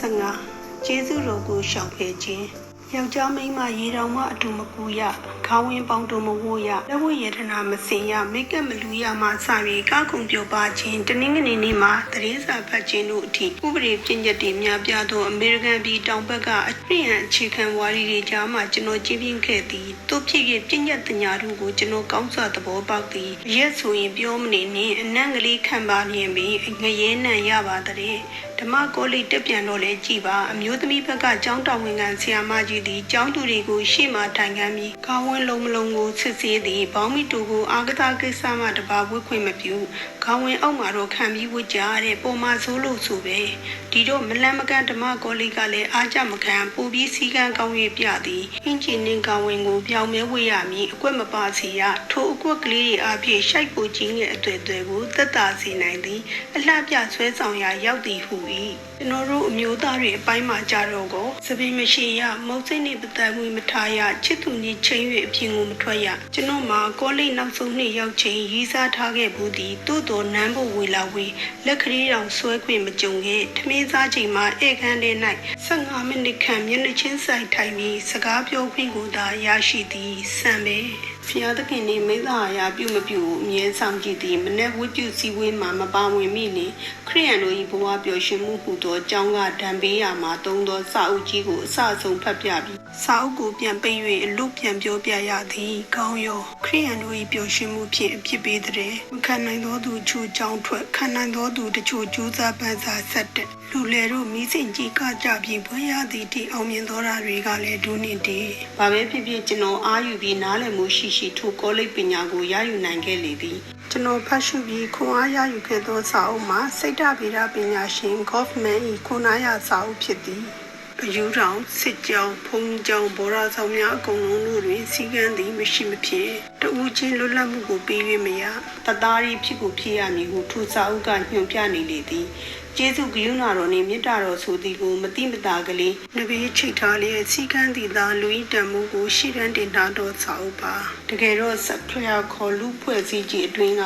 15ကျေးဇူးတော်ကိုရှောင်ဖယ်ခြင်းယောက်ျားမိန်းမရေတောင်မှအတူမကူရခေါင်းဝင်းပေါင်းတူမဝို့ရလက်ဝတ်ရတနာမစင်ရမိတ်ကပ်မလူရမှစပြီးကောက်ခုံပြောပါခြင်းတနင်္ဂနွေနေ့မှာသတင်းစာဖတ်ခြင်းတို့အထိဥပဒေပြည့်ညက်တွေများပြားသောအမေရိကန်ပြည်တောင်ဘက်ကအပြည့်အအခြေခံဝါဒီတွေကြားမှာကျွန်တော်ကြည်ပြင်းခဲ့သည်တို့ဖြစ်ဖြစ်ပြည့်ညက်တညာတို့ကိုကျွန်တော်ကောင်းစွာသဘောပေါက်သည်ရက်ဆိုရင်ပြောမနေနဲ့အနံ့ကလေးခံပါမြင်ပြီးငရဲနံရပါတဲ့ ဓမ္မကောလိတက်ပြန်တော့လဲကြည်ပါအမျိုးသမီးဘက်ကကျောင်းတော်ဝင်ခံဆရာမကြီးသည်ကျောင်းသူတွေကိုရှေ့မှထိုင်ခံပြီးခေါင်းဝင်းလုံးမလုံးကိုစစ်ဆေးသည်ဘောင်းမီတူကိုအာကစားကိစ္စမှတပါဝတ်ခွင့်မပြု ခေါင်းဝင်းအောက်မှာတော့ခံပြီးဝတ်ကြတဲ့ပုံမှန်ဆိုးလို့ဆိုပဲဒီတော့မလန်မကန်ဓမ္မကောလိကလည်းအားကြမခံပူပြီးစီကံကောင်း၍ပြသည်အင်ဂျင်နင်ကောင်ဝင်ကိုပြောင်းမဲဝေရမည်အကွက်မပါစီရထိုအကွက်ကလေးတွေအဖြစ်ရှိုက်ပူကြီးငယ်အတွေ့အတွေ့ကိုသက်သာစေနိုင်သည်အလှပြဆွဲဆောင်ရာရောက်သည်ဟု၏ကျွန်တော်တို့အမျိုးသားတွေအပိုင်းမှာကြတော့ကိုစပင်းမရှိရမုတ်စိတ်နှင့်ပတ်သက်မှုမထားရချစ်သူကြီးချင်း၍အပြင်ကိုမထွက်ရကျွန်တော်မှာကောလိပ်နောက်ဆုံးနှစ်ရောက်ချိန်ရေးစားထားခဲ့ဘူးသည်သို့တော်နန်းဖို့ဝေလာဝေလက်ကလေးတောင်ဆွဲခွင့်မကြုံခဲ့ထမင်းစားချိန်မှာဧကန်ထဲ၌15မိနစ်ခန့်မျက်နှာချင်းဆိုင်ထိုင်ပြီးစကားပြောခွင့်ကိုသာရရှိသည်စံပဲ ဖျားသခင်နေမိသားအရာပြုမပြုအမြဲဆောင်ကြည့်သည်မနေ့ဝိပုစည်းဝေးမှာမပါဝင်မိနေခရိယန်တို့၏ဘဝပျော်ရွှင်မှုဟူသောအကြောင်းကဒံပေးရာမှာသုံးသောစာအုပ်ကြီးကိုအစအဆုံးဖတ်ပြပြီးစာအုပ်ကိုပြန်ပိတ်၍အလို့ပြန်ပြောပြရသည်ကောင်းရောခရိယန်တို့၏ပျော်ရွှင်မှုဖြင့်အဖြစ်ပေးတဲ့မခံနိုင်သောသူချို့ကြောင်းထွက်ခံနိုင်သောသူတချို့ကြိုးစားပန်းစားဆက်တဲ့လူလေတို့မိစင်ကြီးကကြပြီးဘွဲရသည်တိအောင်မြင်သောဓာတွေကလည်းဒုနေတည်းဘာပဲဖြစ်ဖြစ်ကျွန်တော်အာယူပြီးနားလည်မှုရှိရှိထိုကောလိပ်ပညာကိုရယူနိုင်ခဲ့လေသည်ကျွန်တော်ဖတ်ရှုပြီးခွန်အားရယူခဲ့သောစာအုပ်မှာစိတ်ဓာဗေဒပညာရှင် Goffman ၏ခွန်အားရစာအုပ်ဖြစ်သည် အယူတောင်စစ်ကြောင်ဖုံကြောင်ဘောရာဆောင်များအကုန်လုံးတို့တွင်စီကံသည်မရှိမဖြစ်တူးချင်းလွတ်လပ်မှုကိုပေး၍မရတသားရီဖြစ်ကိုဖြစ်ရမည်ဟုထူစာအုပ်ကညွှန်ပြနေလေသည်ကျေးဇူးဂရုဏာတော်နှင့်မေတ္တာတော်ဆိုသည်ကိုမတိမတာကလေးနဘေးချိတ်ထားလျက်စီကံသည်သာလူဤတံမှုကိုရှိရန်တင်ထားသောစာအုပ်ပါတကယ်တော့စဖလျာခေါ်လူဖွဲ့စည်းကြီးအတွင်းက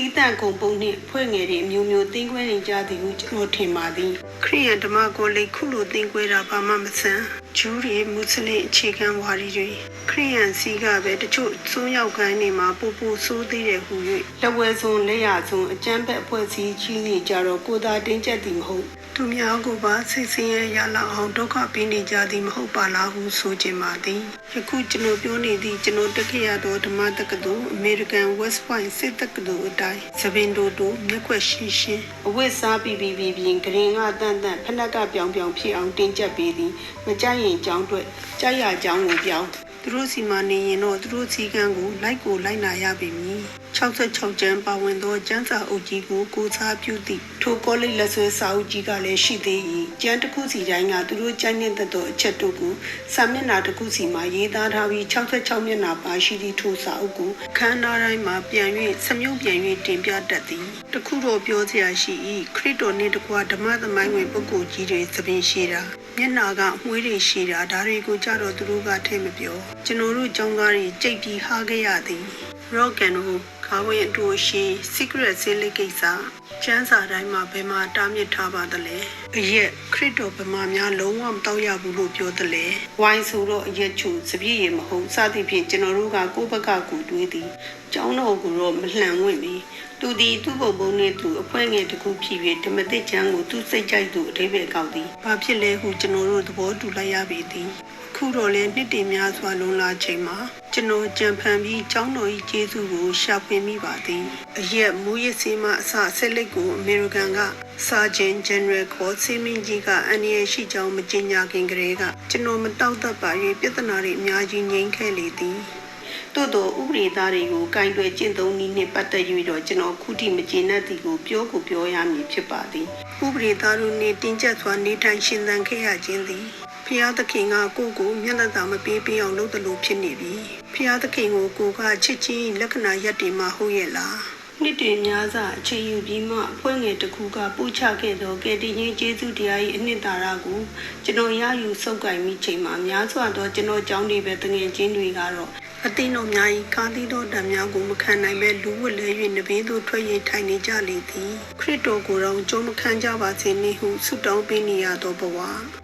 တီးတန့်ကုန်ပုံနှင့်ဖွဲ့ငယ်တွေအမျိုးမျိုးတင်းခွဲနေကြသည်ဟုကျွန်တော်ထင်ပါသည်ခရိယန်ဓမ္မကိုလိခုလိုတင်းခွဲတာဘာမှမဆန်းဂျူးရီမွတ်စလင်အခြေခံဝါဒီတွေခရိယန်စီကပဲတချို့သုံးယောက်ကိုင်းနေမှာပူပူဆိုးသေးတယ်ဟု၍လက်ဝဲဆုံးလက်ရဆုံးအကျန်းဖက်အဖွဲ့အစည်းကြီးနေကြတော့ကိုသာတင်းကျပ်သည်မဟုတ် သူများကိုပါစိတ်ဆင်းရဲရလောက်အောင်ဒုက္ခပေးနေကြသည်မဟုတ်ပါလားဟုဆိုချင်ပါသည်ယခုကျွန်တော်ပြောနေသည့်ကျွန်တော်တက်ခဲ့ရသောဓမ္မတက္ကသိုလ်အမေရိကန် West Point စစ်တက္ကသိုလ်အတိုင်းသပင်တို့တို့မျက်ခွက်ရှင်းရှင်းအဝတ်စားပြီးပြီးပြီးပြင်ဂရင်ကတန်တန်ဖနက်ကပြောင်ပြောင်ဖြစ်အောင်တင်းကျပ်ပေးသည်မကြိုက်ရင်ကြောင်းအတွက်ကြိုက်ရကြောင်းကိုပြောင်း သူတို့စီမနေရင်တော့သူတို့စီကံကိုလိုက်ကိုလိုက်နာရပေမည်66ကျန်းပါဝင်သောကျန်းစာအုပ်ကြီးကိုကိုစားပြုသည့်ထိုကောလိပ်လက်ဆွဲစာအုပ်ကြီးကလည်းရှိသေး၏ကျန်းတစ်ခုစီတိုင်းကသူတို့ကြိုက်နေတဲ့သောအချက်တို့ကိုစာမျက်နှာတစ်ခုစီမှာရေးသားထားပြီး66မျက်နှာပါရှိသည့်ထိုစာအုပ်ကိုခန်းနာတိုင်းမှာပြန်၍စမြုပ်ပြန်၍တင်ပြတတ်သည်တခုတော့ပြောစရာရှိ၏ခရစ်တော်နှင့်တကွာဓမ္မသမိုင်းဝင်ပုဂ္ဂိုလ်ကြီးတွေသပင်ရှိတာ မျက်နှာကအမွှေးတွေရှိတာဒါတွေကိုကြတော့သူတို့ကထဲမပြောကျွန်တော်တို့ចောင်းသားတွေကြိတ်ပြီးဟားခဲ့ရသည် rock and roll ခါဝင်အတူရှိ secret ဆေးလေးကိစ္စကျန်းစာတိုင်းမှာဘယ်မှာတားမြစ်ထားပါသလဲအရက်ခရစ်တော်ဗမာများလုံးဝမတောက်ရဘူးလို့ပြောသလဲဝိုင်းဆိုတော့အရက်ချူစပြည့်ရမဟုတ်စသဖြင့်ကျွန်တော်တို့ကကိုယ့်ဘက်ကကိုတွေးသည်ကျောင်းတော်ကိုတော့မလှန်ဝင်ပြီ သူဒီသူ့ဘုံဘုံနဲ့သူအဖွဲငယ်တစ်ခုဖြစ်ပြီးဓမ္မတိချမ်းကိုသူစိတ်ကြိုက်သူအတိပ္ပယ်ကောက်သည်ဘာဖြစ်လဲဟုကျွန်တော်တို့သဘောတူလိုက်ရပြီသည်ခုတော့လည်းနှစ်တင်များစွာလွန်လာချိန်မှာကျွန်တော်ကြံဖန်ပြီးကျောင်းတော်ကြီးကျေးဇူးကိုရှာဖွေမိပါသည်အရက်မူရစေးမှအစဆက်လက်ကိုအမေရိကန်ကစာဂျင်ဂျန်နရယ်ခေါ်စီမင်းကြီးကအန်ရရှိကြောင်းမကြေညာခင်ကတည်းကကျွန်တော်မတောက်တတ်ပါ၍ပြဿနာတွေအများကြီးငြိမ်းခဲ့လေသည် သို့သောဥပဒေသားတွေကိုကင်တွယ်ကျင့်သုံးနည်းနှင့်ပတ်သက်၍တော့ကျွန်တော်ခုထိမကျေနပ်သည်ကိုပြောကိုပြောရမည်ဖြစ်ပါသည်ဥပဒေသားတို့နှင့်တင်းကျပ်စွာနေထိုင်ရှင်သန်ခဲ့ရခြင်းသည်ဖျားသခင်ကကိုယ့်ကိုမျက်နှာသာမပေးပြအောင်လုပ်တယ်လို့ဖြစ်နေပြီဖျားသခင်ကိုကိုကချစ်ချင်းလက္ခဏာရက်တွေမှဟုတ်ရဲ့လားနှစ်တွေများစွာအချိန်ယူပြီးမှအဖွဲ့ငယ်တစ်ခုကပို့ချခဲ့သောကယ်တင်ရှင်ကျေးဇူးတရား၏အနှစ်သာရကိုကျွန်တော်ရယူစုပ်ကိုင်မိချိန်မှာများစွာသောကျွန်တော်ကြောင်းတွေပဲတငယ်ချင်းတွေကတော့ အသိတော်များ၏ကာသီတော်တံများကိုမခံနိုင်ပဲလူဝတ်လဲ၍နဘေးသို့ထွက်၍ထိုင်နေကြလေသည်ခရစ်တော်ကိုယ်တော်ကြုံမခံကြပါစေနှင့်ဟုဆုတောင်းပေးနေရသောဘဝ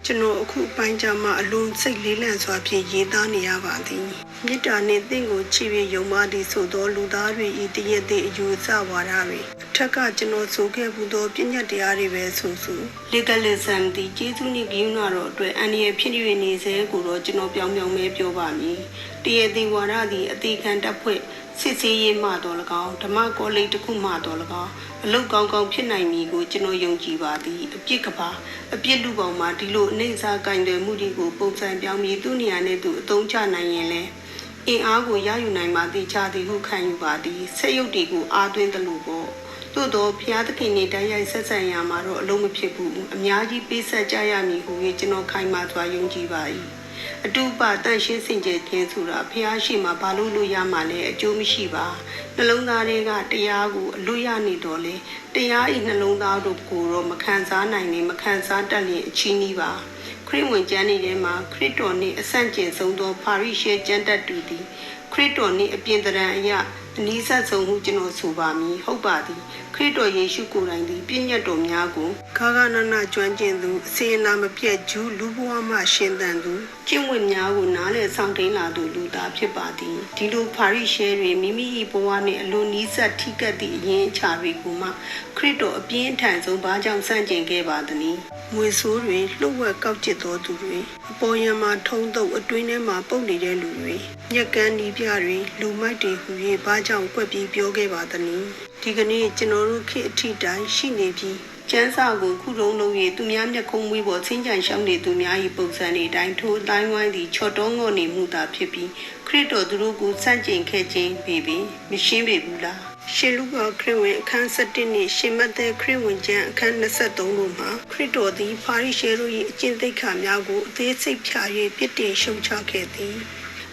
ကျွန်တော်အခုအပိုင်းကြမှာအလွန်စိတ်လေးလံစွာဖြင့်ရေးသားနေရပါသည်မေတ္တာနှင့်တင့်ကိုချစ်၍ယုံပါသည်ဆိုသောလူသားတွေ၏တရက်သည့်အယူအဆဝါဒတွေအထက်ကကျွန်တော်ဆိုခဲ့မှုသောပြည့်ညတ်တရားတွေပဲဆိုဆို legalism ဒီကျေးဇူးနှင့်ဂရုဏာတော်အတွက်အန္တရာယ်ဖြစ်နေနေစေကိုတော့ကျွန်တော်ပြောင်းပြောင်းပဲပြောပါမည် တရက်သည့်ဝါဒသည်အသေးခံတပ်ဖွဲ့စစ်စေးရေးမှတော်၎င်းဓမ္မကောလိပ်တစ်ခုမှတော်၎င်းအလုတ်ကောင်းကောင်းဖြစ်နိုင်မည်ကိုကျွန်တော်ယုံကြည်ပါသည်အပြစ်ကပါအပြစ်လူပေါင်းမှာဒီလိုအနေစာကင်တယ်မှုတွေကိုပုံစံပြောင်းပြီးသူ့နေရာနဲ့သူအသုံးချနိုင်ရင်လဲအင်အားကိုရယူနိုင်မှသိချသည်ဟုခံယူပါသည်ဆက်ရုပ်တွေကိုအားသွင်းတယ်လို့ပေါ့သို့တော့ဖျားသခင်နဲ့တိုက်ရိုက်ဆက်ဆံရမှာတော့အလုံးမဖြစ်ဘူးအများကြီးပေးဆက်ကြရမည်ဟုကျွန်တော်ခိုင်မာစွာယုံကြည်ပါ၏ အတူပါတန့်ရှင်းစင်ကြယ်ခြင်းဆိုတာဖျားရှိမှဘာလို့လို့ရမှာလဲအကျိုးမရှိပါနှလုံးသားတွေကတရားကိုအလို့ရနေတော့လေတရားဤနှလုံးသားတို့ကိုတော့မခံစားနိုင်နေမခံစားတတ်ရင်အချင်းကြီးပါခရစ်ဝင်ကျမ်းနေထဲမှာခရစ်တော်နှင့်အဆန့်ကျင်ဆုံးသောပါရိရှဲကျမ်းတတ်တူသည်ခရစ်တော်နှင့်အပြင်တရံအရာအနည်းဆက်ဆုံးဟုကျွန်တော်ဆိုပါမည်ဟုတ်ပါသည် ခရစ်တော်ယေရှုကိုယ်တိုင်သည်ပြည့်ညတ်တော်များကိုခါခါနာနာကျွမ်းကျင်သူအစေနာမပြည့်ဂျူးလူဘဝမှရှင်သန်သူကျင့်ဝတ်များကိုနားလည်ဆောင်ထိန်လာသူလူသားဖြစ်ပါသည်ဒီလိုပါရိရှဲတွေမိမိ၏ဘဝနှင့်အလိုနီးစပ်ထိကပ်သည့်အရင်အခြားတွေကိုမှခရစ်တော်အပြင်းထန်ဆုံးဘာကြောင့်စန့်ကျင်ခဲ့ပါသနည်းငွေဆိုးတွေလှုပ်ဝက်ကောက်ကျစ်သောသူတွေအပေါ်ယံမှာထုံးတုပ်အတွင်းထဲမှာပုတ်နေတဲ့လူတွေညက်ကန်းနီးပြတွေလူမိုက်တွေဟူ၍ဘာကြောင့်ကွက်ပြီးပြောခဲ့ပါသနည်း ဒီကနေ့ကျွန်တော်တို့ခေတ်အထိတိုင်းရှိနေပြီးကျန်းစာကိုခုတုံးလုံး၍သူများမျက်ခုံးမွေးပေါ်ချင်းချန်ရှောင်းနေသူများ၏ပုံစံတွေအတိုင်းထိုအတိုင်းဝိုင်းသည်ချော်တုံးငေါနေမှုသာဖြစ်ပြီးခရစ်တော်သူတို့ကိုစန့်ကျင်ခဲ့ခြင်းပေပြီမရှင်းပေဘူးလားရှင်လူကခရစ်ဝင်အခန်း7နှင့်ရှင်မသက်ခရစ်ဝင်ကျမ်းအခန်း23တို့မှာခရစ်တော်သည်ပါရိရှဲတို့၏အကျင့်သိက္ခာများကိုအသေးစိတ်ဖြာ၍ပြစ်တင်ရှုံချခဲ့သည်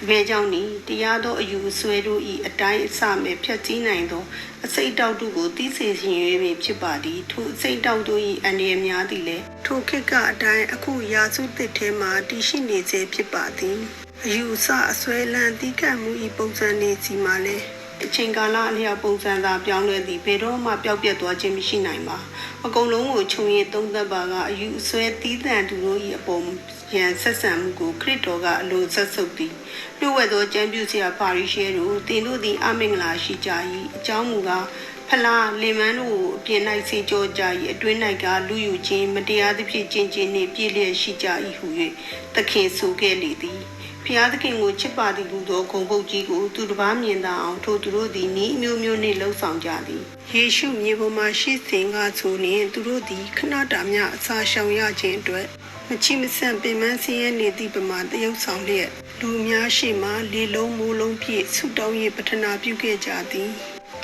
ဘဲကြောင့်ဤတရားသောအယူဆွဲတို့ဤအတိုင်းအစမဲ့ဖြတ်စည်းနိုင်သောအစိတ်တောက်တို့ကိုသိစေခြင်း၍ပင်ဖြစ်ပါသည်ထိုအစိတ်တောက်တို့၏အန္တရာယ်များသည်လည်းထိုခေတ်ကအတိုင်းအခုရာစုသစ်ထဲမှာတည်ရှိနေစေဖြစ်ပါသည်အယူအဆအစွဲလန်းတီးကပ်မှုဤပုံစံနေစီမှာလည်းအချိန်ကာလအလျောက်ပုံစံသာပြောင်းလဲသည်ဘယ်တော့မှပျောက်ပြတ်သွားခြင်းမရှိနိုင်ပါအကုန်လုံးကိုခြုံရည်သုံးသက်ပါကအယူအဆွဲတီးတန့်သူတို့၏အပေါ် ရန်ဆက်ဆံမှုကိုခရစ်တော်ကအလိုဆက်ဆုပ်သည်လျှို့ဝှက်သောကျမ်းပြုဆရာပါရီရှဲတို့တင်တို့သည်အမင်္ဂလာရှိကြ၏အကြောင်းမူကားဖလားလင်မန်းတို့ကိုအပြင်၌စေကြောကြ၏အတွင်း၌ကလူယူခြင်းမတရားသဖြင့်ကျင့်ခြင်းနှင့်ပြည့်လျက်ရှိကြ၏ဟု၍သခင်ဆိုခဲ့လေသည်ဖျားသခင်ကိုချစ်ပါသည်ဟုသောဂုံပုတ်ကြီးကိုသူတစ်ပါးမြင်သာအောင်ထိုသူတို့သည်ဤအမျိုးမျိုးနှင့်လှုပ်ဆောင်ကြသည်ယေရှုမြေပေါ်မှာရှိစဉ်ကဆိုလျှင်သူတို့သည်ခဏတာမျှအစာရှောင်ရခြင်းအတွက် မချိမဆန့်ပင်မဆင်းရဲနေသည့်ပမာတရုပ်ဆောင်လျက်လူများရှိမှလေလုံးမိုးလုံးဖြင့်ဆုတောင်း၍ပထနာပြုခဲ့ကြသည်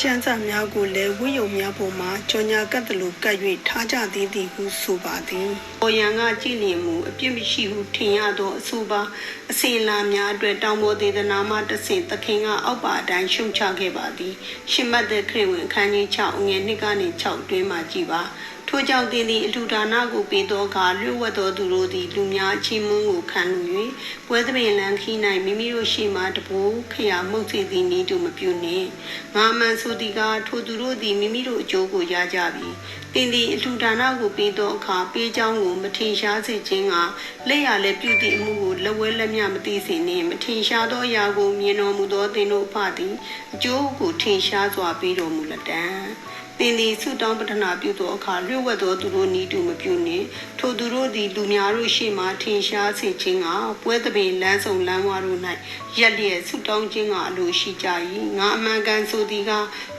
ကျမ်းစာများကိုလည်းဝိယုံများပေါ်မှာကြော်ညာကပ်တလူကပ်၍ထားကြသည်သည်ဟုဆိုပါသည်။ပေါ်ရန်ကကြည်လင်မှုအပြစ်မရှိဟုထင်ရသောအဆိုပါအစင်လာများအတွက်တောင်းပေါ်သေးသနာမှတဆင်သခင်ကအောက်ပါအတိုင်းရှုံချခဲ့ပါသည်။ရှင်မတ်တဲ့ခရစ်ဝင်အခန်းကြီး6အငယ်1ကနေ6တွင်းမှာကြည်ပါ။ ထို့ကြောင့်သင်သည်အထူဒါနကိုပေးသောအခါလျှို့ဝှက်သောသူတို့သည်လူများအချင်းမွန်းကိုခံလူ၍ပွဲသဘင်လန်းခီး၌မိမိတို့ရှိမှတဘိုးခရာမှုတ်စေသည်နည်းတူမပြုနှင့်ငါမှန်ဆိုသည်ကထိုသူတို့သည်မိမိတို့အကျိုးကိုရကြပြီသင်သည်အထူဒါနကိုပေးသောအခါပေးကြောင်းကိုမထင်ရှားစေခြင်းကလက်ရလည်းပြုသည့်အမှုကိုလက်ဝဲလက်မြမသိစေနှင့်မထင်ရှားသောအရာကိုမြင်တော်မူသောသင်တို့အဖသည်အကျိုးကိုထင်ရှားစွာပေးတော်မူလက်တံ သင်သည်ဆုတောင်းပတနာပြုသောအခါလျှို့ဝှက်သောသူတို့နီးတူမပြုနှင့်ထိုသူတို့သည်လူများတို့ရှေ့မှထင်ရှားစေခြင်းကပွဲသဘင်လမ်းဆောင်လမ်းဝါတို့၌ရက်လျက်ဆုတောင်းခြင်းကအလိုရှိကြ၏ငါအမှန်ကန်ဆိုသည်က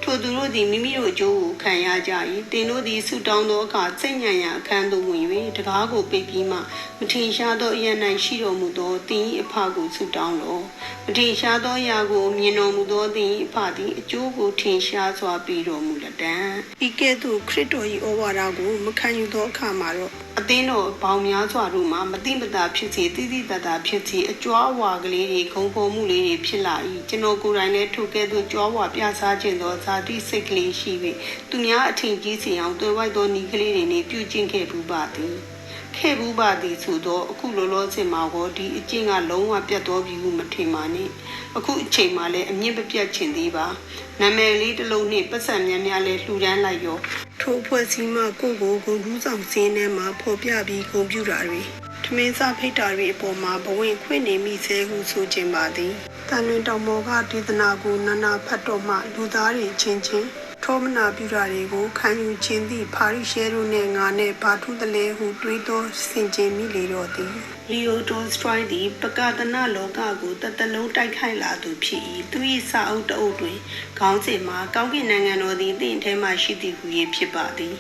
ထိုသူတို့သည်မိမိတို့အကျိုးကိုခံရကြ၏သင်တို့သည်ဆုတောင်းသောအခါစိတ်ညံရာအခန်းသို့ဝင်၍တကားကိုပိတ်ပြီးမှမထင်ရှားသောအရ၌ရှိတော်မူသောသင်၏အဖကိုဆုတောင်းလောမထင်ရှားသောအရာကိုမြင်တော်မူသောသင်၏အဖသည်အကျိုးကိုထင်ရှားစွာပေးတော်မူလက်တံဤကဲ့သို့ခရစ်တော်၏ဩဝါဒကိုမခံယူသောအခါမှာတော့အသင်းတော်ဘောင်များစွာတို့မှာမတိမတာဖြစ်စေတိတိတတာဖြစ်စေအကျွားဝါကလေးတွေခုံပေါ်မှုလေးတွေဖြစ်လာ၏ကျွန်တော်ကိုယ်တိုင်လည်းထိုကဲ့သို့ကျွားဝါပြစားခြင်းသောဇာတိစိတ်ကလေးရှိပြီးသူများအထင်ကြီးစီအောင်တွေ့ဝိုက်သောဤကလေးတွေနဲ့ပြုကျင့်ခဲ့ပူပါသည်ခဲ့ဘူးပါသည်ဆိုတော့အခုလောလောဆယ်မှာတော့ဒီအကျင့်ကလုံးဝပြတ်သွားပြီဟုမထင်ပါနဲ့အခုအချိန်မှလည်းအမြင့်မပြတ်ချင်သေးပါနာမည်လေးတစ်လုံးနဲ့ပတ်စံများများလဲလှူဒန်းလိုက်ရော ထိုးဖွဲ့စည်းမှကိုကိုကိုဂုံကူးဆောင်စင်းထဲမှာပေါ်ပြပြီးဂုံပြူတာတွေထမင်းစားဖိတ်တာတွေအပေါ်မှာဘဝင်ခွင့်နေမိစေဟုဆိုခြင်းပါသည်တန်လွင်တောင်ပေါ်ကဒေသနာကိုနနာဖတ်တော်မှလူသားတွေချင်းချင်း ထောမနာပြုတာတွေကိုခံယူခြင်းသည့်ဖာရိရှဲတို့နဲ့ငါနဲ့ဘာထုတလဲဟုတွေးသောစင်ကြင်မိလေတော့သည်လီယိုတိုစထရိုင်းသည်ပကသနာလောကကိုတတလုံးတိုက်ခိုက်လာသူဖြစ်၏သူ၏စာအုပ်တအုပ်တွင်ခေါင်းစဉ်မှာကောင်းကင်နိုင်ငံတော်သည်တင့်ထဲမှရှိသည်ဟု၍ဖြစ်ပါသည်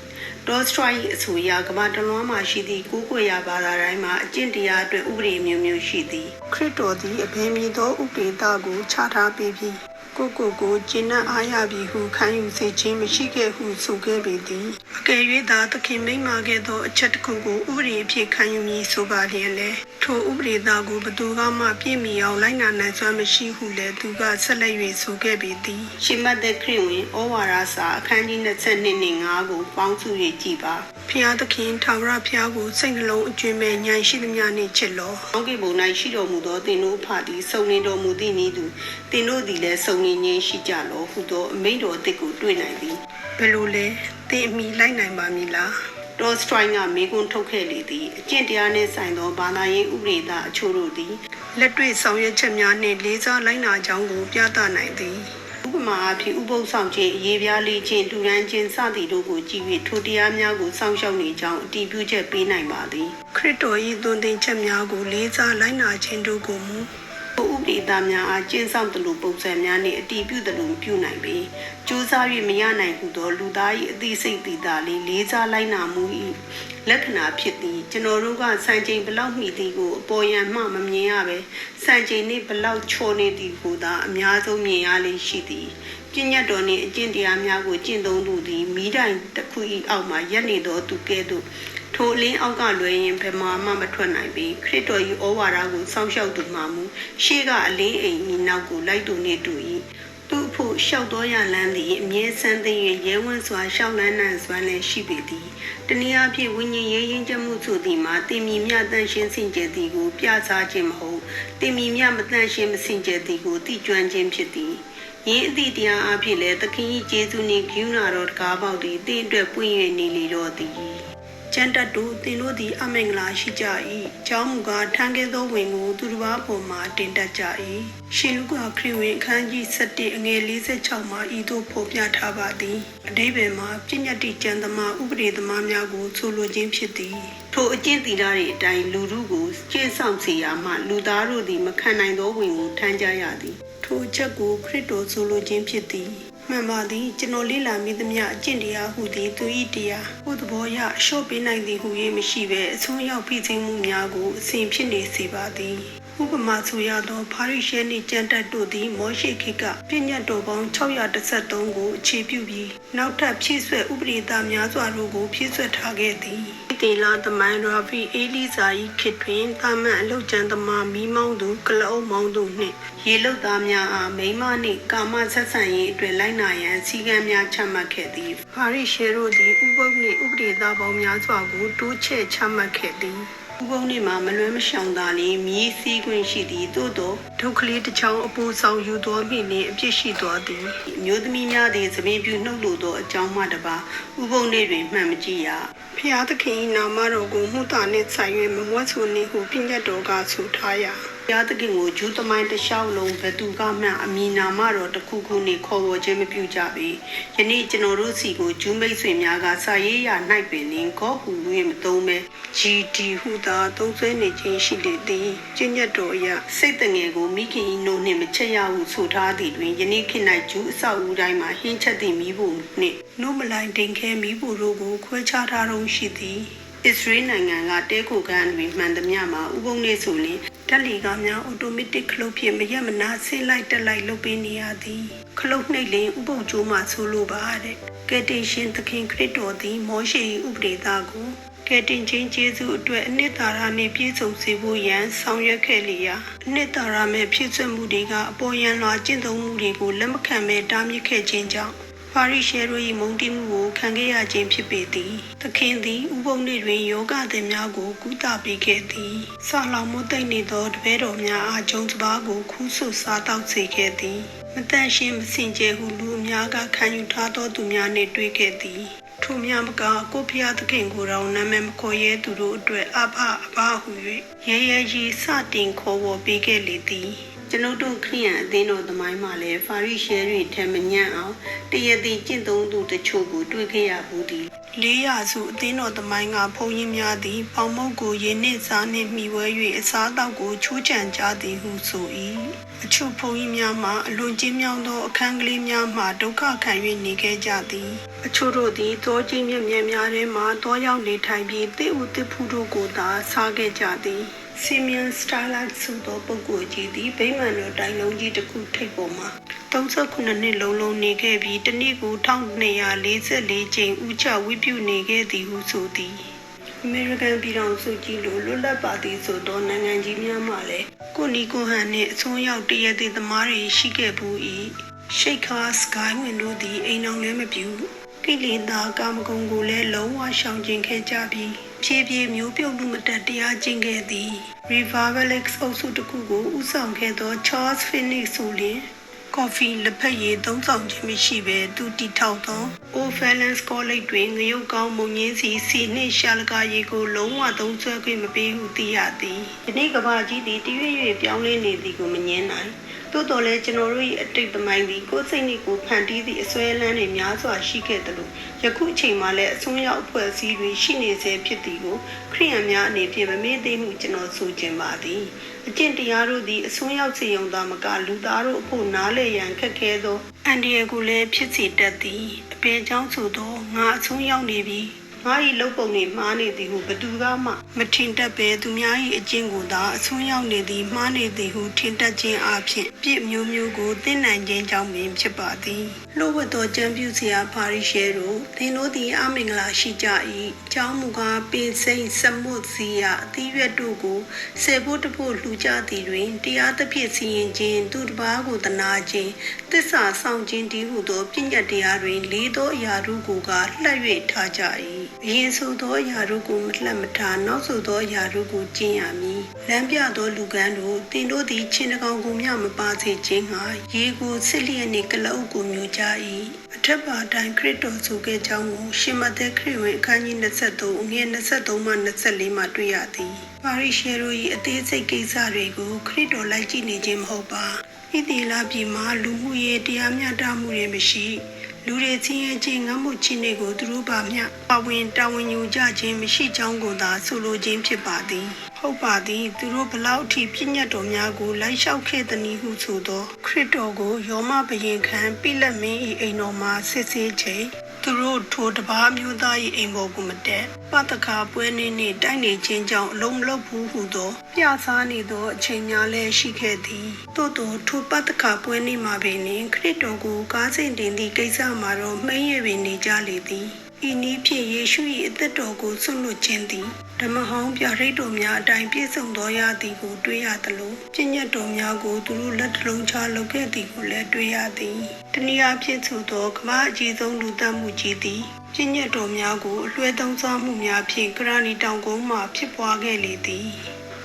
တောစထရိုင်းအဆိုအရကမ္ဘာတလွှားမှာရှိသည့်ကိုးကွယ်ရာဘာသာတိုင်းမှာအကျင့်တရားအတွက်ဥပဒေမျိုးမျိုးရှိသည်ခရစ်တော်သည်အဘယ်မည်သောဥပဒေသားကိုချထားပေးပြီး ကိုကိုကိုကျင့်နှံ့အားရပြီဟုခံယူစေခြင်းမရှိခဲ့ဟုဆိုခဲ့ပေသည်အကယ်၍သာသခင်မိန့်မာခဲ့သောအချက်တစ်ခုကိုဥပဒေအဖြစ်ခံယူမည်ဆိုပါလျက်လေထိုဥပဒေသားကိုဘသူကမှပြည့်မီအောင်လိုက်နာနိုင်စွမ်းမရှိဟုလည်းသူကဆက်လက်၍ဆိုခဲ့ပေသည်ရှင်မတ်တဲ့ခရစ်ဝင်ဩဝါဒစာအခန်းကြီး22နဲ့5ကိုပေါင်းစု၍ကြည်ပါ ဖျားသခင်ထာဝရဖျားကိုစိတ်နှလုံးအကျွမ်းမဲ့ဉာဏ်ရှိသမျှနှင့်ချစ်လော။အောက်ကေဘုံ၌ရှိတော်မူသောသင်တို့အဖသည်စုံလင်တော်မူသည့်နည်းသူသင်တို့သည်လည်းစုံလင်ခြင်းရှိကြလောဟုသောအမိန့်တော်အသစ်ကိုတွေ့နိုင်သည်။ဘယ်လိုလဲသင်အမိလိုက်နိုင်ပါမည်လား။တော်စထရိုင်းကမိကွန်းထုတ်ခဲ့လေသည်အကျင့်တရားနှင့်ဆိုင်သောဘာသာရေးဥပဒေသားအချို့တို့သည်လက်တွေ့ဆောင်ရွက်ချက်များနှင့်လေးစားလိုက်နာကြောင်းကိုပြသနိုင်သည်ဥ ပမာအဖြစ်ဥပုသ်ဆောင်ခြင်းအရေးပြားလေးခြင်းဒူရန်ခြင်းစသည်တို့ကိုကြည့်၍ထိုတရားများကိုစောင့်ရှောက်နေကြောင်းအတည်ပြုချက်ပေးနိုင်ပါသည်ခရစ်တော်၏သွန်သင်ချက်များကိုလေးစားလိုက်နာခြင်းတို့ကိုမူ ဥပဒေသားများအားကျင့်ဆောင်သလိုပုံစံများနှင့်အတီးပြုသလိုမပြုနိုင်ပေ။ကြိုးစား၍မရနိုင်ဟုသောလူသား၏အသိစိတ်တည်တာလေးလေးစားလိုက်နာမှု၏လက္ခဏာဖြစ်သည်ကျွန်တော်တို့ကစံချိန်ဘလောက်မိသည်ကိုအပေါ်ယံမှမမြင်ရပဲစံချိန်နှင့်ဘလောက်ချော်နေသည်ကိုသာအများဆုံးမြင်ရလေးရှိသည်ပညတ်တော်နှင့်အကျင့်တရားများကိုကျင့်သုံးသူသည်မိတိုင်တစ်ခု၏အောက်မှရက်နေသောသူကဲ့သို့ ထိုအလင်းအောက်ကလွယ်ရင်ဘယ်မှမှမထွက်နိုင်ပေခရစ်တော်၏ဩဝါဒကိုစောင့်ရှောက်သူမှမူရှေ့ကအလင်းအိမ်၏နောက်ကိုလိုက်သူနှင့်တူ၏သူ့ဖို့လျှောက်တော်ရလန်းသည်အမြဲဆန်းသိ၍ရဲဝံ့စွာရှောက်လန်းနိုင်စွမ်းလည်းရှိပေသည်တနည်းအားဖြင့်ဝိညာဉ်ရေးရင်းချက်မှုဆိုသည်မှာတင်မီမြတန့်ရှင်းစင်ကြယ်သည်ကိုပြသခြင်းမဟုတ်တင်မီမြမတန့်ရှင်းမစင်ကြယ်သည်ကိုတိကျွမ်းခြင်းဖြစ်သည်ယင်းအသည့်တရားအဖြစ်လည်းသခင်၏ကျေးဇူးနှင့်ဂရုဏာတော်တကားပေါက်သည်တင့်အတွက်ပွင့်၍နေလေတော့သည် ကျန်တတ်တို့သင်တို့သည်အမင်္ဂလာရှိကြ၏။ကျောင်းမူကားထမ်းခဲ့သောဝင်ကိုသူတစ်ပါးပေါ်မှတင်တက်ကြ၏။ရှင်လူကခရစ်ဝင်အခန်းကြီး7အငယ်46မှာဤသို့ဖော်ပြထားပါသည်။အတိဘယ်မှာပြည့်ညတ်တိကျမ်းသမားဥပဒေသမားများကိုဆိုလိုခြင်းဖြစ်သည်။ထိုအကျင့်သီလတွေအတိုင်းလူတို့ကိုကျင့်ဆောင်စေရမှလူသားတို့သည်မခံနိုင်သောဝင်ကိုထမ်းကြရသည်။ ထိုအချက်ကိုခရစ်တော်ဆိုလိုခြင်းဖြစ်သည်။မှန်ပါသည်ကျွန်တော်လေ့လာမိသမျှအကျင့်တရားဟုသည်သူ၏တရားကိုသဘောရအလျှော့ပေးနိုင်သည်ဟု၍မရှိဘဲအဆုံးရောက်ပြီးခြင်းမှုများကိုအစဉ်ဖြစ်နေစေပါသည်ဥပမာဆိုရသောဖာရိရှဲနှင့်ကျမ်းတက်တို့သည်မောရှိခေတ်ကပြည့်ညတ်တော်ပေါင်း613ကိုအခြေပြုပြီးနောက်ထပ်ဖြည့်ဆွဲဥပဒေသားများစွာတို့ကိုဖြည့်ဆွဲထားခဲ့သည် တေလာသမိုင်းရာဖီအေလီဇာ၏ခေတ်တွင်တာမန်အလုတ်ကျန်သမားမိမောင်းသူကလအုပ်မောင်းသူနှင့်ရေလုတ်သားများအားမိမနှင့်ကာမဆက်ဆံရေးအတွက်လိုက်နာရန်စည်းကမ်းများချမှတ်ခဲ့သည်ဖာရိရှဲတို့သည်ဥပုပ်နှင့်ဥပဒေသားပေါင်းများစွာကိုတိုးချဲ့ချမှတ်ခဲ့သည် ဥပုံနေမှာမလွဲမရှောင်သာလျင်မြည်စည်းခွင့်ရှိသည်သို့သောဒုက္ခလေးတစ်ချောင်းအပူဆောင်ယူသောမိနှင့်အပြစ်ရှိသောသည်အမျိုးသမီးများသည်သမင်ပြုနှုတ်လိုသောအကြောင်းမှတပါဥပုံနေတွင်မှန်မကြည့်ရဖျားသခင်၏နာမတော်ကိုမှုတာနှင့်ဆိုင်၍မမွတ်ဆိုနေဟုပြညတ်တော်ကဆိုထားရာဘုရားသခင်ကိုဂျူးသမိုင်းတစ်လျှောက်လုံးဘသူကမှအမီနာမတော်တစ်ခုခုနဲ့ခေါ်ဝေါ်ခြင်းမပြုကြပေယနေ့ကျွန်တော်တို့စီကိုဂျူးမိတ်ဆွေများကစာရေးရာ၌ပင်လင်ခေါ်ဟူ၍မသုံးပဲ GD ဟုသာသုံးဆွဲနေခြင်းရှိလေသည်ကျင့်ညတ်တော်အရစိတ်တငယ်ကိုမိခင်၏နို့နှင့်မချက်ရဟုဆိုထားသည်တွင်ယနေ့ခေတ်၌ဂျူးအဆောက်အဦတိုင်းမှာဟင်းချက်သည့်မိဖို့နှင့်နို့မလိုင်းတင်ခဲမိဖို့တို့ကိုခွဲခြားထားတော့ရှိသည်အစ္စရေးနိုင်ငံကတဲကိုကန်တွင်မှန်သမျှမှာဥပုံနေဆိုရင် တက်လီကများအော်တိုမက်တစ်ခလုတ်ဖြင့်မရက်မနာဆင်းလိုက်တက်လိုက်လုပ်ပေးနေရသည်ခလုတ်နှိပ်လင်းဥပုံကျိုးမှဆိုလိုပါတဲ့ကယ်တင်ရှင်သခင်ခရစ်တော်သည်မောရှေ၏ဥပဒေသားကိုကယ်တင်ခြင်းကျေးဇူးအတွက်အနှစ်သာရနှင့်ပြည့်စုံစေဖို့ရန်ဆောင်ရွက်ခဲ့လျာအနှစ်သာရမဲ့ဖြစ်စွမှုတွေကအပေါ်ယံလွှာကျင့်သုံးမှုတွေကိုလက်မခံဘဲတားမြစ်ခဲ့ခြင်းကြောင့် ပါရီရှယ်တို့၏မုန်တိမှုကိုခံခဲ့ရခြင်းဖြစ်ပေသည်သခင်သည်ဥပုံနေ့တွင်ယောဂသည်များကိုကုသပေးခဲ့သည်ဆာလောင်မသိမ့်နေသောတပည့်တော်များအားဂျုံစပါးကိုခူးဆွစားတောက်စေခဲ့သည်မတန့်ရှင်းမစင်ကြယ်ဟုလူအများကခံယူထားသောသူများနှင့်တွေ့ခဲ့သည်ထိုများမကကိုဖျားသခင်ကိုယ်တော်နာမည်မခေါ်ရဲသူတို့အတွက်အဘအဘဟု၍ရဲရဲကြီးစတင်ခေါ်ဝေါ်ပေးခဲ့လေသည် ကျွန်ုပ်တို့ခရိယန်အသင်းတော်သမိုင်းမှာလည်းဖာရိရှဲတွေထက်မညံ့အောင်တရသည်ကျင့်သုံးသူတချို့ကိုတွေ့ခဲ့ရဘူးသည်လေးရစုအသင်းတော်သမိုင်းကဘုန်းကြီးများသည်ပေါင်မုတ်ကိုရေနှင့်စားနှင့်မှီဝဲ၍အစားအသောက်ကိုချိုးချံကြသည်ဟုဆို၏အချို့ဘုန်းကြီးများမှာအလွန်ကြီးမြောင်းသောအခန်းကလေးများမှာဒုက္ခခံ၍နေခဲ့ကြသည်အချို့တို့သည်သောကြီးမြတ်မြတ်များထဲမှတောရောက်နေထိုင်ပြီးတိဥတိဖူတို့ကိုသာစားခဲ့ကြသည် စီမီယန်စတာလိုက်ဆိုသောပုဂ္ဂိုလ်ကြီးသည်ဗိမာန်တော်တိုင်လုံးကြီးတစ်ခုထိပ်ပေါ်မှာ39နှစ်လုံးလုံးနေခဲ့ပြီးတစ်နေ့ကို1244ကြိမ်ဥချဝိပြုနေခဲ့သည်ဟုဆိုသည်အမေရိကန်ပြည်ထောင်စုကြီးလိုလွတ်လပ်ပါသည်ဆိုသောနိုင်ငံကြီးများမှလည်းကိုနီကိုဟန်နှင့်အဆုံးရောက်တရသည်သမားတွေရှိခဲ့ဘူး၏ရှိတ်ခါစကိုင်းဝင်တို့သည်အိမ်အောင်လည်းမပြူကိလေသာကာမဂုဏ်ကိုလည်းလုံးဝရှောင်ကျဉ်ခဲ့ကြပြီး ဖြည်းဖြည်းမျိုးပြုတ်မှုမတက်တရားကျင့်ခဲ့သည် Revivalix အုပ်စုတစ်ခုကိုဦးဆောင်ခဲ့သော Charles Finney ဆိုလျှင်ကော်ဖီလက်ဖက်ရည်သုံးဆောင်ခြင်းမရှိဘဲသူတည်ထောက်သော O'Fallon's College တွင်ငရုတ်ကောင်းမုံငင်းစီစီနှင့်ရှာလကာရည်ကိုလုံးဝသုံးဆွဲခွင့်မပေးဟုသိရသည်ဒီနေ့ကမ္ဘာကြီးသည်တရွေ့ရွေ့ပြောင်းလဲနေသည်ကိုမငြင်းနိုင် သို့တော်လည်းကျွန်တော်တို့၏အတိတ်သမိုင်းသည်ကိုယ်စိတ်နှင့်ကိုယ်ဖန်တီးသည့်အစွဲလန်းတွေများစွာရှိခဲ့သလိုယခုအချိန်မှာလည်းအစွန်းရောက်အဖွဲ့အစည်းတွေရှိနေဆဲဖြစ်သည်ကိုခရိယန်များအနေဖြင့်မမေ့သေးမှုကျွန်တော်ဆိုချင်ပါသည်အကျင့်တရားတို့သည်အစွန်းရောက်စေုံသာမကလူသားတို့အဖို့နားလည်ရန်ခက်ခဲသောအန်ဒီယကိုလည်းဖြစ်စေတတ်သည်အပေချောင်းဆိုသောငါအစွန်းရောက်နေပြီ ငါ၏လုပ်ပုံတွေမှားနေသည်ဟုဘသူကမှမထင်တတ်ပဲသူများ၏အကျင့်ကိုသာအဆွမ်းရောက်နေသည်မှားနေသည်ဟုထင်တတ်ခြင်းအပြင်ပြစ်မျိုးမျိုးကိုသိနိုင်ခြင်းကြောင့်ပင်ဖြစ်ပါသည်လှုပ်ဝတ်သောကြံပြူစရာပါရီရှဲတို့သင်တို့သည်အမင်္ဂလာရှိကြ၏ကျောင်းမူကားပင်စိမ့်စမုတ်စီယအသီးရွက်တို့ကိုဆေဖို့တဖို့လှူကြသည်တွင်တရားသဖြင့်စီရင်ခြင်းသူတစ်ပါးကိုတနာခြင်းသစ္စာဆောင်ခြင်းတည်းဟုသောပြည့်ညတ်တရားတွင်လေးသောအရာတို့ကိုကလှက်၍ထားကြ၏အရင်ဆိုသောအရာတို့ကိုမလှက်မထားနောက်ဆိုသောအရာတို့ကိုကျင့်ရမည်လမ်းပြသောလူကန်းတို့တင်တို့သည်ချင်းတကောင်ကိုမျှမပါစေခြင်းဟာရေကိုစစ်လျက်နှင့်ကလအုပ်ကိုမျိုးကြ၏အထက်ပါတိုင်းခရစ်တော်ဆိုခဲ့ကြောင်းကိုရှင်မသက်ခရစ်ဝင်အခန်းကြီး23အငယ်23မှ24မှာတွေ့ရသည်ပါရီရှယ်တို့၏အသေးစိတ်ကိစ္စတွေကိုခရစ်တော်လိုက်ကြည့်နေခြင်းမဟုတ်ပါဣတိလပြည်မှာလူမှုရေးတရားမျှတမှုတွေမရှိ လူတွေချင်းရဲ့ချင်းငတ်မှုချင်းတွေကိုသူတို့ပါမျှပဝင်တာဝန်ယူကြခြင်းမရှိကြောင်းကိုသာဆိုလိုခြင်းဖြစ်ပါသည်ဟုတ်ပါသည်သူတို့ဘလောက်ထိပြည့်ညတ်တော်များကိုလိုက်လျှောက်ခဲ့သည်ဟုဆိုသော ခရစ်တော်ကိုယောမဘယင်ခံပိလက်မင်း၏အိမ်တော်မှာစစ်ဆေးချိန် သူတို့ထိုတပားမျိုးသား၏အိမ်ပေါ်ကိုမတက်ပတကာပွဲနေနှင့်တိုက်နေခြင်းကြောင့်အလုံးမလုံးဘူးဟုသောပြစားနေသောအချိန်များလည်းရှိခဲ့သည်သို့သောထိုပတကာပွဲနေမှာပင်လင်ခရစ်တော်ကိုကားစင်တင်သည့်ကိစ္စမှာတော့မှိန်ရပင်နေကြလေသည်ဤနည်းဖြင့်ယေရှု၏အသက်တော်ကိုဆွလွတ်ခြင်းသည် ဓမ္မဟောင်းပြရိတ်တော်များအတိုင်းပြည့်စုံတော်ရသည်ကိုတွေ့ရသလိုပြည့်ညတ်တော်များကိုသူတို့လက်တလုံးချလုပ်ခဲ့သည်ကိုလည်းတွေ့ရသည်တနည်းအားဖြင့်ဆိုသောကမ္ဘာအကြီးဆုံးလူသတ်မှုကြီးသည်ပြည့်ညတ်တော်များကိုအလွှဲသုံးစားမှုများဖြင့်ကရဏီတောင်ကုန်းမှဖြစ်ပွားခဲ့လေသည်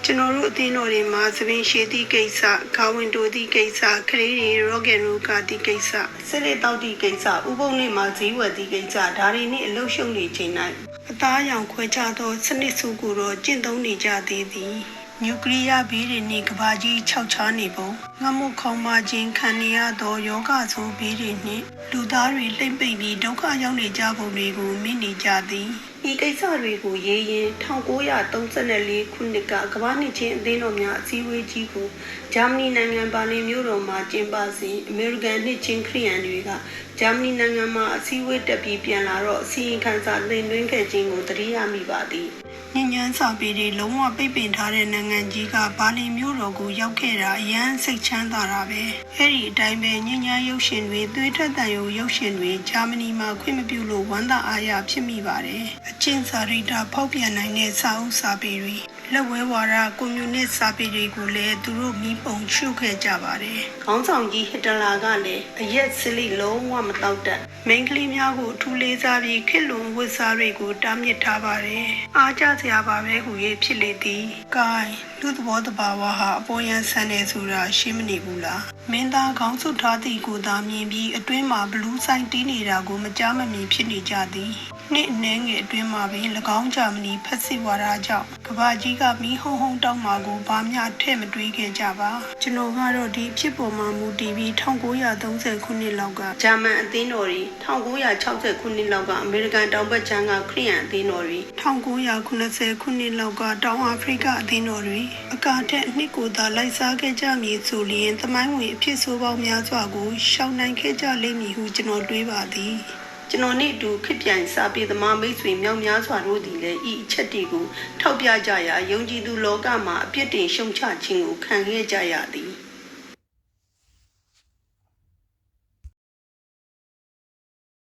ကျွန်တော်တို့အသင်းတော်တွေမှာသပင်ရှည်သည့်ကိစ္စ၊ခေါဝင်တိုသည့်ကိစ္စ၊ခရီးတွေရော့ကင်ရိုကာသည့်ကိစ္စ၊စစ်လက်တောက်သည့်ကိစ္စ၊ဥပုံနဲ့မှာဈေးဝယ်သည့်ကိစ္စဒါတွေနဲ့အလုရှုံနေချိန်၌ အသားအရောင်ခွဲခြားသောစနစ်စုကိုတော့ကျင့်သုံးနေကြသေးသည်။ နျူကလ িয়ার ဘေးတွေနှင့်ကဘာကြီးခြောက်ခြားနေပုံငတ်မှုခေါင်းပါခြင်းခံနေရသောယောဂဆိုးဘေးတွေနှင့်လူသားတွေလိမ့်ပိတ်ပြီးဒုက္ခရောက်နေကြပုံတွေကိုမြင်နေကြသည်ဤကိစ္စတွေကိုရေးရင်1934ခုနှစ်ကကမ္ဘာ့နှစ်ချင်းအသင်းတော်များအစည်းအဝေးကြီးကိုဂျာမနီနိုင်ငံဘာလင်မြို့တော်မှာကျင်းပစဉ်အမေရိကန်နှစ်ချင်းခရီးရန်တွေကဂျာမနီနိုင်ငံမှာအစည်းအဝေးတက်ပြီးပြန်လာတော့အစည်းအဝေးခန်းစာသင်သွင်းခဲ့ခြင်းကိုသတိရမိပါသည် ညဉ့်ညမ်းစာပေတွေလုံးဝပိတ်ပင်ထားတဲ့နိုင်ငံကြီးကဘာလင်မြို့တော်ကိုရောက်ခဲ့တာအရန်စိတ်ချမ်းသာတာပဲအဲ့ဒီအတိုင်းပဲညဉ့်ညမ်းရုပ်ရှင်တွေသွေးထွက်တန်ရုံရုပ်ရှင်တွေဂျာမနီမှာခွင့်မပြုလို့ဝမ်းသာအားရဖြစ်မိပါတယ်အကျင့်စာရိတ္တဖောက်ပြန်နိုင်တဲ့စာအုပ်စာပေတွေ လက်ဝဲဝါဒကွန်မြူနစ်စာပေတွေကိုလည်းသူတို့မိပုံရှုခဲ့ကြပါတယ်။ခေါင်းဆောင်ကြီးဟစ်တလာကလည်းအရက်စလိလုံးဝမတောက်တတ်မိန်းကလေးများကိုအထူးလေးစားပြီးခစ်လွန်ဝတ်စားတွေကိုတားမြစ်ထားပါတယ်။အားကြစရာပါပဲဟူ၍ဖြစ်လေသည်။ gain လူသဘောတဘာဝဟာအပေါ်ယံဆန်နေဆိုတာရှင်းမနေဘူးလား။မင်းသားခေါင်းဆုပ်ထားသည့်ကိုသာမြင်ပြီးအတွင်းမှာဘလူးဆိုင်တီးနေတာကိုမကြားမမြင်ဖြစ်နေကြသည်။ နှစ်အနည်းငယ်အတွင်းမှာပင်၎င်းဂျာမနီဖက်စစ်ဝါဒကြောင့်ကမ္ဘာကြီးကမီးဟုံးဟုံးတောက်မှာကိုဘာမျှထည့်မတွေးခဲ့ကြပါကျွန်တော်ကတော့ဒီဖြစ်ပေါ်မှာမူတည်ပြီး1930ခုနှစ်လောက်ကဂျာမန်အသင်းတော်တွေ1960ခုနှစ်လောက်ကအမေရိကန်တောင်ဘက်ခြမ်းကခရီးယန်အသင်းတော်တွေ1990ခုနှစ်လောက်ကတောင်အာဖရိကအသင်းတော်တွေအကာထက်အနှစ်ကိုသာလိုက်စားခဲ့ကြမည်ဆိုလျင်သမိုင်းဝင်အဖြစ်ဆိုးပေါင်းများစွာကိုရှောင်နိုင်ခဲ့ကြလိမ့်မည်ဟုကျွန်တော်တွေးပါသည် ကျွန်တော်နဲ့အတူခစ်ပြိုင်စာပေသမားမိတ်ဆွေမြောက်များစွာတို့သည်လည်းဤအချက်တွေကိုထောက်ပြကြရာယုံကြည်သူလောကမှာအပြစ်တင်ရှုံချခြင်းကိုခံခဲ့ကြရသည်